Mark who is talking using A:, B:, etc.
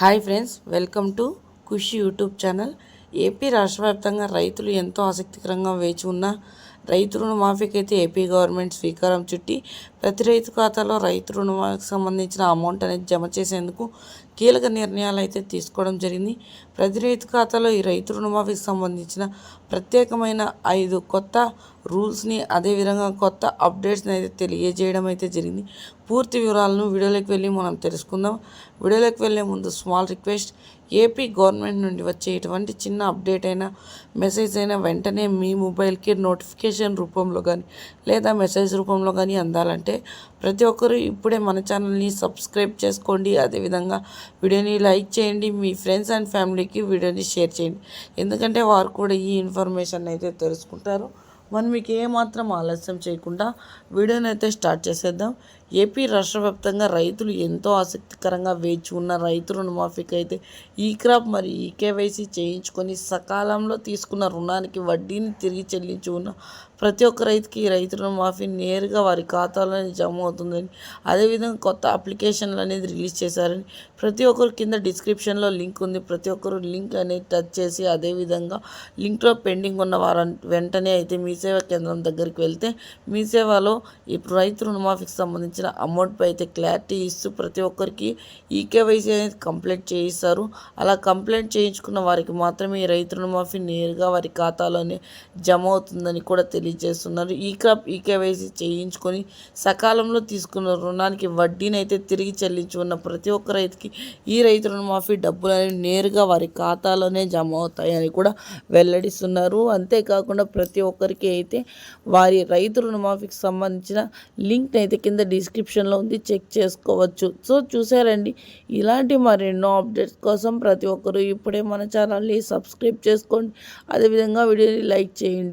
A: Hi friends welcome to Khushi YouTube channel. AP రాష్ట్ర వ్యాప్తంగా రైతులు ఎంతో ఆసక్తికరంగా వేచి ఉన్న రైతు రుణమాఫీకి అయితే ఏపీ గవర్నమెంట్ స్వీకారం చుట్టి ప్రతి రైతు ఖాతాలో రైతు రుణమాఫీకి సంబంధించిన అమౌంట్ అనేది జమ చేసేందుకు కీలక నిర్ణయాలు అయితే తీసుకోవడం జరిగింది. ప్రతి రైతు ఖాతాలో ఈ రైతు రుణమాఫీకి సంబంధించిన ప్రత్యేకమైన ఐదు కొత్త రూల్స్ని అదేవిధంగా కొత్త అప్డేట్స్ని అయితే తెలియజేయడం అయితే జరిగింది. పూర్తి వివరాలను వీడియోలోకి వెళ్ళి మనం తెలుసుకుందాం. వీడియోలోకి వెళ్ళే ముందు స్మాల్ రిక్వెస్ట్ ఏపీ గవర్నమెంట్ నుండి వచ్చే ఎటువంటి చిన్న అప్డేట్ అయినా మెసేజ్ అయినా వెంటనే మీ మొబైల్కి నోటిఫికేషన్ రూపంలో కానీ లేదా మెసేజ్ రూపంలో కానీ అందాలంటే ప్రతి ఒక్కరూ ఇప్పుడే మన ఛానల్ని సబ్స్క్రైబ్ చేసుకోండి. అదేవిధంగా వీడియోని లైక్ చేయండి మీ ఫ్రెండ్స్ అండ్ ఫ్యామిలీకి వీడియోని షేర్ చేయండి. ఎందుకంటే వారు కూడా ఈ ఇన్ఫర్మేషన్ అయితే తెలుసుకుంటారు. మనం మీకు ఏమాత్రం ఆలస్యం చేయకుండా వీడియోని అయితే స్టార్ట్ చేసేద్దాం. ఏపీ రాష్ట్ర వ్యాప్తంగా రైతులు ఎంతో ఆసక్తికరంగా వేచి ఉన్న రైతు రుణమాఫీకి అయితే ఈ క్రాప్ మరియు ఈ కేవైసీ చేయించుకొని సకాలంలో తీసుకున్న రుణానికి వడ్డీని తిరిగి చెల్లించి ఉన్న ప్రతి ఒక్క రైతుకి రైతు రుణమాఫీ నేరుగా వారి ఖాతాలోనే జమ అవుతుందని అదేవిధంగా కొత్త అప్లికేషన్లు అనేది రిలీజ్ చేశారని ప్రతి ఒక్కరు కింద డిస్క్రిప్షన్లో లింక్ ఉంది. ప్రతి ఒక్కరు లింక్ అనేది టచ్ చేసి అదేవిధంగా లింక్లో పెండింగ్ ఉన్న వారు వెంటనే అయితే మీ సేవా కేంద్రం దగ్గరికి వెళ్తే మీ సేవలో ఈ రైతు రుణమాఫీకి సంబంధించిన అమౌంట్పై అయితే క్లారిటీ ఇస్తూ ప్రతి ఒక్కరికి ఈ కేవైసీ అనేది కంప్లీట్ చేయిస్తారు. అలా కంప్లైంట్ చేయించుకున్న వారికి మాత్రమే ఈ రైతు రుణమాఫీ నేరుగా వారి ఖాతాలోనే జమ అవుతుందని కూడా తెలియజేస్తున్నారు. ఈ క్రాప్ ఈ కేవైసీ చేయించుకొని సకాలంలో తీసుకున్న రుణానికి వడ్డీని అయితే తిరిగి చెల్లించి ఉన్న ప్రతి ఒక్క రైతుకి ఈ రైతు రుణమాఫీ డబ్బులు అనేవి నేరుగా వారి ఖాతాలోనే జమ అవుతాయని కూడా వెల్లడిస్తున్నారు. అంతేకాకుండా ప్రతి ఒక్కరికి అయితే వారి రైతు రుణమాఫీకి సంబంధించిన లింక్ అయితే కింద డిస్క్రిప్షన్లో ఉంది చెక్ చేసుకోవచ్చు. సో చూసారండి ఇలాంటి మరెన్నో అప్డేట్స్ కోసం ప్రతి ఒక్కరూ ఇప్పుడే మన ఛానల్ని సబ్స్క్రైబ్ చేసుకోండి. అదేవిధంగా వీడియోని లైక్ చేయండి.